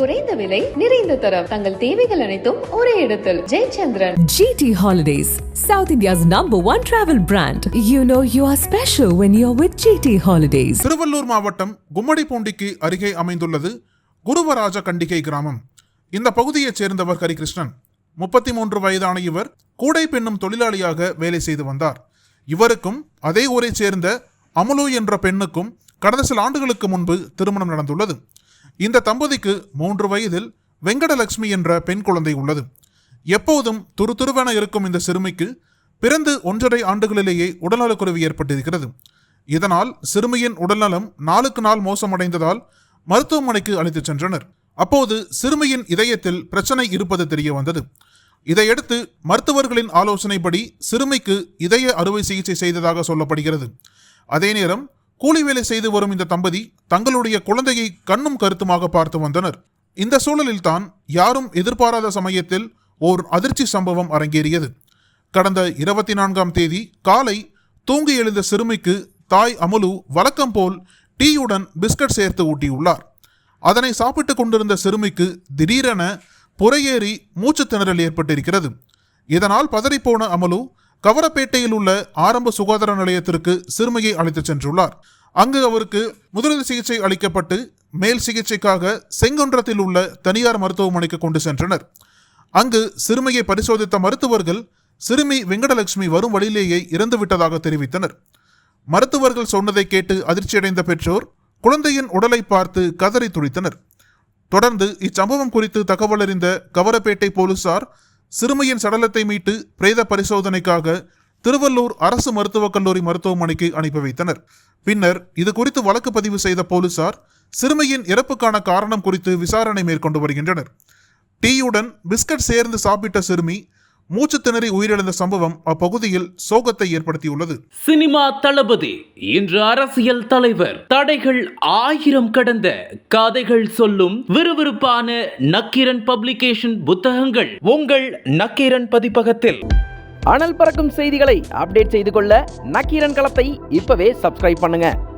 குறைந்த விலை நிறைந்த தரம். தங்கள் தேவைகள் அனைத்தும் ஒரே இடத்தில். Jayachandran. GT Holidays, South India's number one travel brand. You know you are special when you're with GT Holidays. Tiruvallur மாவட்டம் கும்மடிப்பூண்டிக்கு அருகே அமைந்துள்ளது குருவராஜ கண்டிகை கிராமம். இந்த பகுதியைச் சேர்ந்தவர் ஹரிகிருஷ்ணன். முப்பத்தி மூன்று வயதான இவர் கூடை பெண்ணும் தொழிலாளியாக வேலை செய்து வந்தார். இவருக்கும் அதே ஊரைச் சேர்ந்த அமுலு என்ற பெண்ணுக்கும் கடந்த சில ஆண்டுகளுக்கு முன்பு திருமணம் நடந்துள்ளது. இந்த தம்பதிக்கு மூன்று வயதில் வெங்கடலட்சுமி என்ற பெண் குழந்தை உள்ளது. எப்போதும் துருதுருவென இருக்கும் இந்த சிறுமிக்கு பிறந்து ஒன்றரை ஆண்டுகளிலேயே உடல்நலக்குறைவு ஏற்பட்டிருக்கிறது. இதனால் சிறுமியின் உடல்நலம் நாளுக்கு நாள் மோசமடைந்ததால் மருத்துவமனைக்கு அழைத்துச் சென்றனர். அப்போது சிறுமியின் இதயத்தில் பிரச்சனை இருப்பது தெரிய வந்தது இதையடுத்து மருத்துவர்களின் ஆலோசனைப்படி சிறுமிக்கு இதய அறுவை சிகிச்சை செய்ததாக சொல்லப்படுகிறது. அதே நேரம் கூலி வேலை செய்து வரும் இந்த தம்பதி தங்களுடைய குழந்தையை கண்ணும் கருத்துமாக பார்த்து வந்தனர். இந்த சூழலில்தான் யாரும் எதிர்பாராத சமயத்தில் ஓர் அதிர்ச்சி சம்பவம் அரங்கேறியது. கடந்த இருபத்தி நான்காம் தேதி காலை தூங்கி எழுந்த சிறுமிக்கு தாய் அமுலு வழக்கம் போல் டீயுடன் பிஸ்கட் சேர்த்து ஊட்டியுள்ளார். அதனை சாப்பிட்டு கொண்டிருந்த சிறுமிக்கு திடீரென புறையேறி மூச்சு திணறல் ஏற்பட்டிருக்கிறது. இதனால் பதறிப்போன அமலு கவரப்பேட்டையில் உள்ள ஆரம்ப சுகாதார நிலையத்திற்கு சிறுமியை அழைத்துச் சென்றுள்ளார். அங்கு அவருக்கு முதலுதவி சிகிச்சை அளிக்கப்பட்டு மேல் சிகிச்சைக்காக செங்குன்றத்தில் உள்ள தனியார் மருத்துவமனைக்கு கொண்டு சென்றனர். அங்கு சிறுமியை பரிசோதித்த மருத்துவர்கள் சிறுமி வெங்கடலட்சுமி வரும் வழியிலேயே இறந்துவிட்டதாக தெரிவித்தனர். மருத்துவர்கள் சொன்னதை கேட்டு அதிர்ச்சியடைந்த பெற்றோர் குழந்தையின் உடலை பார்த்து கதறி துடித்தனர். தொடர்ந்து இச்சம்பவம் குறித்து தகவல் அறிந்த கவரப்பேட்டை போலீசார் சிறுமியின் சடலத்தை மீட்டு பிரேத பரிசோதனைக்காக திருவள்ளூர் அரசு மருத்துவக் கல்லூரி மருத்துவமனைக்கு அனுப்பி வைத்தனர். பின்னர் இது குறித்து வழக்கு பதிவு செய்த போலீசார் சிறுமியின் இறப்புக்கான காரணம் குறித்து விசாரணை மேற்கொண்டு வருகின்றனர். டீயுடன் பிஸ்கட் சேர்ந்து சாப்பிட்ட சிறுமி மூச்சு திணறி உயிரிழந்த சம்பவம் அப்பகுதியில் சோகத்தை ஏற்படுத்தியுள்ளது. சினிமா தளபதி இன்று அரசியல் தலைவர். தடைகள் ஆயிரம் கடந்த கதைகள் சொல்லும் விறுவிறுப்பான நக்கீரன் பப்ளிகேஷன் புத்தகங்கள் உங்கள் நக்கீரன் பதிப்பகத்தில். அனல் பறக்கும் செய்திகளை அப்டேட் செய்து கொள்ள நக்கீரன் களத்தை இப்பவே சப்ஸ்கிரைப் பண்ணுங்க.